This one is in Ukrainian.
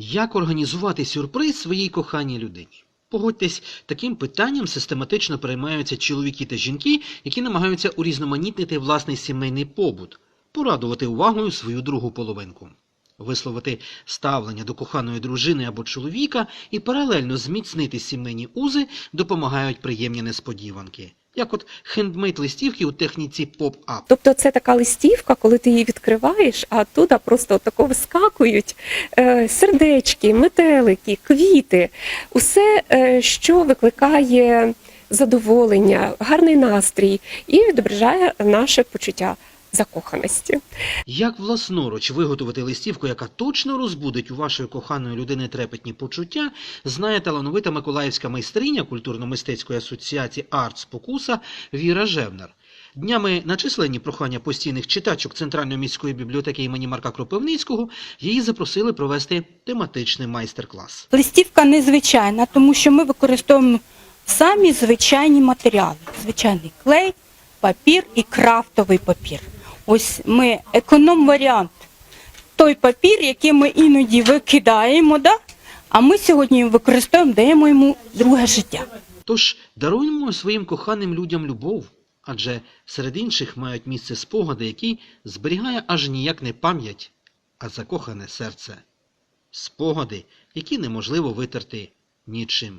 Як організувати сюрприз своїй коханій людині? Погодьтесь, таким питанням систематично переймаються чоловіки та жінки, які намагаються урізноманітнити власний сімейний побут, порадувати увагою свою другу половинку, висловити ставлення до коханої дружини або чоловіка і паралельно зміцнити сімейні узи допомагають приємні несподіванки, як от хендмейд листівки у техніці поп-ап. Тобто це така листівка, коли ти її відкриваєш, а туди просто тако вискакують е, сердечки, метелики, квіти, усе, е, що викликає задоволення, гарний настрій і відображає наше почуття закоханості. Як власноруч виготовити листівку, яка точно розбудить у вашої коханої людини трепетні почуття, знає талановита миколаївська майстриня культурно-мистецької асоціації «Арт Спокуса» Віра Жевнер. Днями на численні прохання постійних читачок Центральної міської бібліотеки імені Марка Кропивницького її запросили провести тематичний майстер-клас. Листівка незвичайна, тому що ми використовуємо самі звичайні матеріали: звичайний клей, папір і крафтовий папір. Ось ми економ-варіант. Той папір, який ми іноді викидаємо, да? а ми сьогодні використовуємо, даємо йому друге життя. Тож даруємо своїм коханим людям любов, адже серед інших мають місце спогади, які зберігає аж ніяк не пам'ять, а закохане серце. Спогади, які неможливо витерти нічим.